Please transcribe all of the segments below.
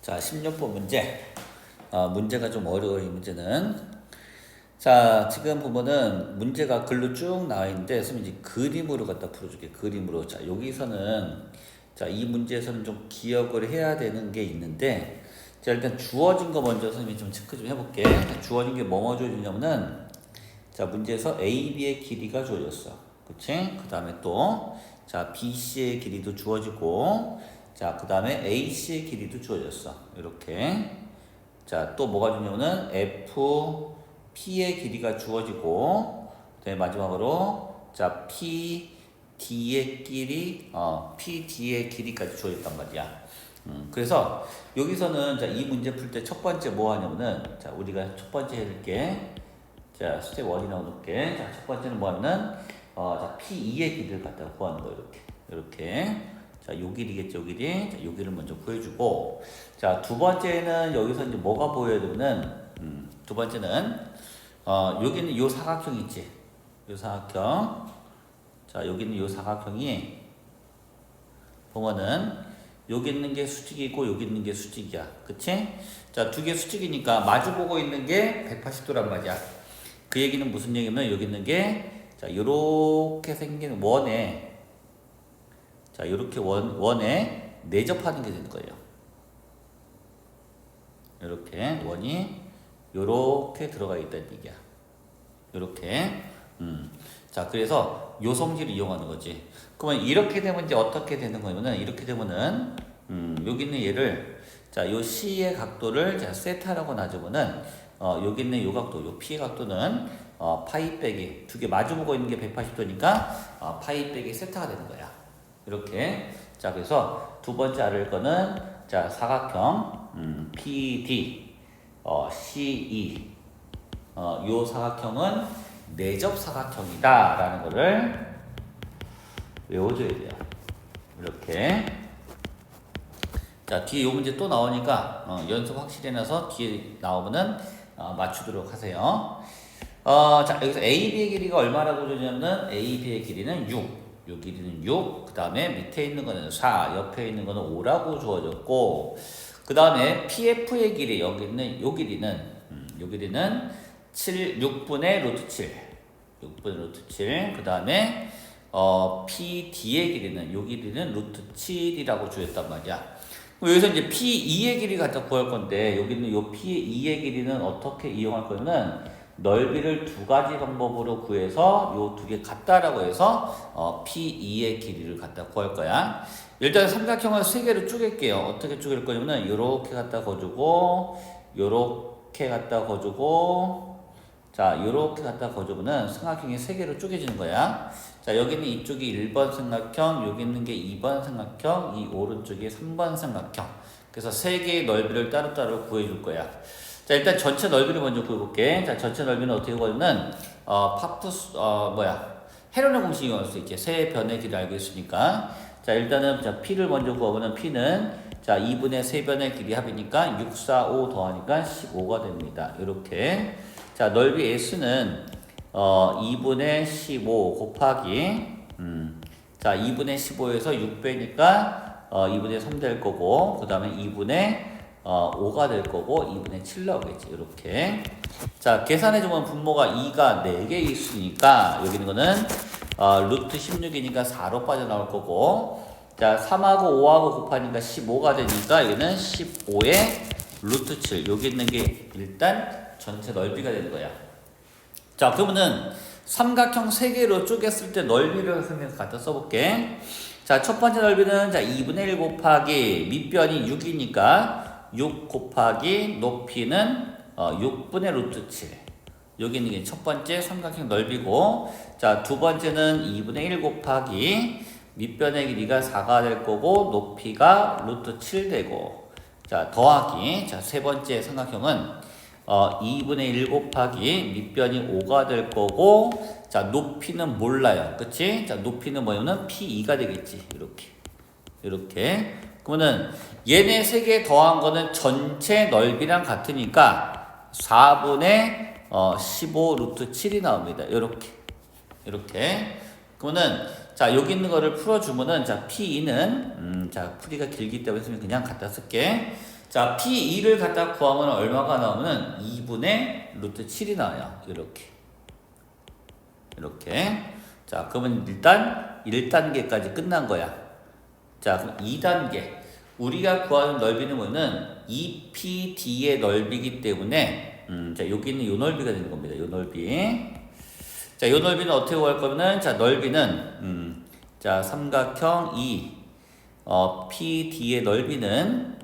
자, 16번 문제. 어, 문제가 좀 어려워요, 이 문제는. 자, 지금 보면은 문제가 글로 쭉 나와 있는데, 선생님 이제 그림으로 갖다 풀어줄게, 그림으로. 자, 여기서는, 자, 이 문제에서는 좀 기억을 해야 되는 게 있는데, 자, 일단 주어진 거 먼저 선생님이 좀 체크 좀 해볼게. 주어진 게 뭐뭐 주어지냐면은, 자, 문제에서 AB의 길이가 주어졌어. 그치? 그 다음에 또, 자, BC의 길이도 주어지고, 자, 그 다음에 AC의 길이도 주어졌어. 이렇게. 자, 또 뭐가 주냐면은 F, P의 길이가 주어지고, 그 다음에 마지막으로, 자, P, D의 길이, 어, P, D의 길이까지 주어졌단 말이야. 음, 그래서 여기서는 자, 이 문제 풀 때 첫 번째 뭐 하냐면은, 자, 우리가 첫 번째 해줄게. 자, 스텝 1이라고 놓을게. 자, 첫 번째는 뭐 하면은, 어, 자, P2의 길이를 갖다 구하는 거, 이렇게. 이렇게. 자, 요 길이겠죠, 요 길이. 자, 요 길이를 먼저 구해주고. 자, 두 번째는 여기서 이제 뭐가 보여야 되면은, 음, 두 번째는, 어, 여기는 요 사각형 있지. 요 사각형. 자, 여기 있는 요 사각형이, 보면은, 여기 있는 게 수직이고, 여기 있는 게 수직이야. 그치? 자, 두 개 수직이니까 마주보고 있는 게 180도란 말이야. 그 얘기는 무슨 얘기냐면, 여기 있는 게, 자, 요렇게 생긴 원에, 자, 요렇게 원, 원에 내접하는 게 되는 거예요. 이렇게 원이 요렇게 들어가 있다는 얘기야. 요렇게. 음. 자, 그래서 요 성질을 이용하는 거지. 그러면 이렇게 되면 이제 어떻게 되는 거냐면은 이렇게 되면은 음, 여기 있는 얘를 자, 요 C의 각도를 자, 세타라고 놔주면은 어, 여기 있는 요 각도, 요 P의 각도는 어, 파이 빼기 두 개 마주 보고 있는 게 180도니까 어, 파이 빼기 세타가 되는 거야. 이렇게. 자, 그래서 두 번째 알을 거는 자, 사각형 음, PD 어, CE 어, 요 사각형은 내접 사각형이다 라는 거를 외워줘야 돼요. 이렇게. 자, 뒤에 요 문제 또 나오니까 어, 연습 확실히 해놔서 뒤에 나오면은 어, 맞추도록 하세요. 어, 자, 여기서 AB의 길이가 얼마라고 주냐면 AB의 길이는 6. 요 길이는 6. 그 다음에 밑에 있는 거는 4. 옆에 있는 거는 5라고 주어졌고, 그 다음에 PF의 길이, 여기 있는 요 길이는, 음, 요 길이는 7, 6분의 루트 7. 6분의 루트 7. 그 다음에, 어, PD의 길이는, 요 길이는 루트 7이라고 주었단 말이야. 여기서 이제 P2의 길이 갖다 구할 건데, 여기는 요 P2의 길이는 어떻게 이용할 거냐면, 넓이를 두 가지 방법으로 구해서 요 두 개 같다라고 해서 어, P2의 길이를 갖다 구할 거야. 일단 삼각형을 세 개로 쪼갤게요. 어떻게 쪼갤 거냐면은 요렇게 갖다 거주고 요렇게 갖다 거주고 자 요렇게 갖다 거주면은 삼각형이 세 개로 쪼개지는 거야. 자 여기는 이쪽이 1번 삼각형, 여기 있는 게 2번 삼각형, 이 오른쪽이 3번 삼각형. 그래서 세 개의 넓이를 따로따로 구해 줄 거야. 자, 일단 전체 넓이를 먼저 구해볼게. 자, 전체 넓이는 어떻게 구하냐면, 어, 파푸스, 어, 뭐야. 헤론의 공식 이용할 수 있지. 세 변의 길을 알고 있으니까. 자, 일단은, 자, P를 먼저 구하면 P는, 자, 2분의 세 변의 길이 합이니까 6, 4, 5 더하니까 15가 됩니다. 이렇게. 자, 넓이 S는, 어, 2분의 15 곱하기, 음, 자, 2분의 15에서 6배니까, 어, 2분의 3 될 거고, 그 다음에 2분의 어, 5가 될 거고 2분의 7 나오겠지 이렇게. 자 계산해주면 분모가 2가 4개 있으니까 여기 있는 거는 어, 루트 16이니까 4로 빠져나올 거고 자 3하고 5하고 곱하니까 15가 되니까 여기는 15의 루트 7 여기 있는 게 일단 전체 넓이가 되는 거야. 자 그러면은 삼각형 3개로 쪼갰을 때 넓이를 선생님 갖다 써볼게. 자 첫 번째 넓이는 자 2분의 1 곱하기 밑변이 6이니까 6 곱하기 높이는 어, 6분의 루트 7. 여기 있는 게첫 번째 삼각형 넓이고, 자, 두 번째는 2분의 1 곱하기 밑변의 길이가 4가 될 거고, 높이가 루트 7 되고, 자, 더하기, 자, 세 번째 삼각형은 어, 2분의 1 곱하기 밑변이 5가 될 거고, 자, 높이는 몰라요. 그치? 자, 높이는 뭐냐면 P2가 되겠지. 이렇게. 이렇게. 그러면은 얘네 세 개 더한 거는 전체 넓이랑 같으니까 4분의 어, 15 루트 7이 나옵니다. 이렇게. 이렇게. 그러면은 자, 여기 있는 거를 풀어주면은 자, P2는 음, 자, 풀이가 길기 때문에 그냥 갖다 쓸게. 자, P2를 갖다 구하면 얼마가 나오면 2분의 루트 7이 나와요. 이렇게. 이렇게. 자, 그러면 일단 1단계까지 끝난 거야. 자, 그럼 2단계. 우리가 구하는 넓이는 뭐는 2PD의 넓이기 때문에, 음, 자, 여기는 요 넓이가 되는 겁니다. 요 넓이. 자, 요 넓이는 어떻게 구할 거면은, 자, 넓이는, 음, 자, 삼각형 2, 어, PD의 넓이는,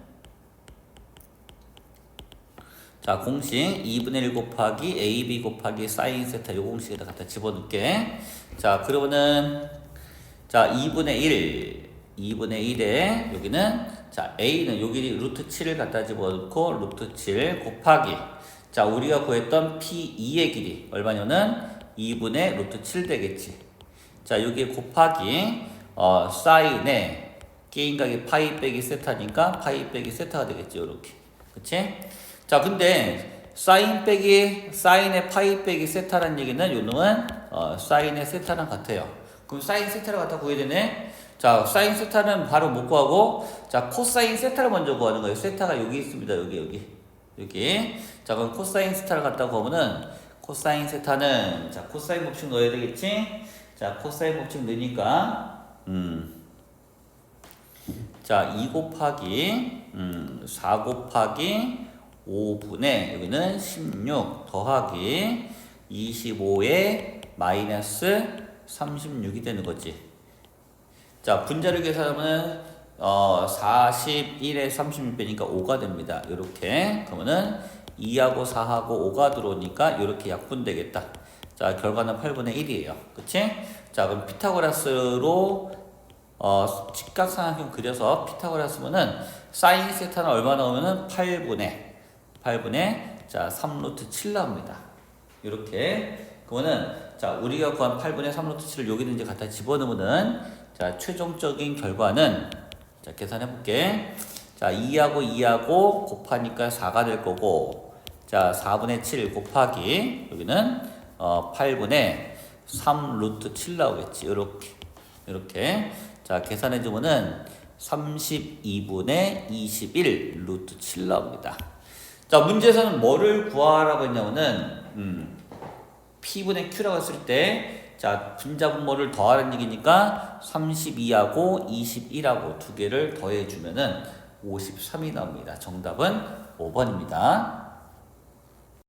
자, 공식 2분의 1 곱하기 AB 곱하기 사인 세타 요 공식에다 갖다 집어넣게. 자, 그러면은 자, 2분의 1 2분의 1에 여기는 자, A는 여기 루트 7을 갖다 집어넣고 루트 7 곱하기 자, 우리가 구했던 P2의 길이 얼마냐면 2분의 루트 7 되겠지. 자, 여기에 곱하기 어, 사인에 게임각이 파이 빼기 세타니까 파이 빼기 세타가 되겠지. 요렇게. 그치? 자, 근데 사인 빼기 사인의 파이 빼기 세타라는 얘기는 요 놈은 어, 사인의 세타랑 같아요. 그럼 사인 세타를 갖다 구해야 되네. 자, 사인 세타는 바로 못 구하고 자, 코사인 세타를 먼저 구하는 거예요. 세타가 여기 있습니다. 여기 여기. 여기. 자, 그럼 코사인 세타를 갖다 구하면은 코사인 세타는 자, 코사인 법칙 넣어야 되겠지? 자, 코사인 법칙 넣으니까 음. 자, 2 곱하기 음, 4 곱하기 5분의 여기는 16 더하기 25에 마이너스 36이 되는 거지. 자, 분자를 계산하면 어, 41에 36 빼니까 5가 됩니다. 이렇게 그러면은 2하고 4하고 5가 들어오니까 이렇게 약분되겠다. 자, 결과는 8분의 1이에요. 그치? 자, 그럼 피타고라스로 어, 직각삼각형 그려서 피타고라스면은 사인 세타는 얼마 나오면은 8분의 8분의 자 3루트 7 나옵니다. 이렇게 그러면은 자 우리가 구한 8분의 3루트 7을 여기는 이제 갖다 집어넣으면은 자 최종적인 결과는 자 계산해 볼게. 자 2하고 2하고 곱하니까 4가 될 거고 자 4분의 7 곱하기 여기는 어 8분의 3 루트 7 나오겠지. 이렇게 이렇게 자 계산해 주면은 32분의 21 루트 7 나옵니다. 자, 문제에서는 뭐를 구하라고 했냐면은, 음, P분의 Q라고 했을 때, 자, 분자분모를 더하는 얘기니까 32하고 21하고 두 개를 더해주면은 53이 나옵니다. 정답은 5번입니다.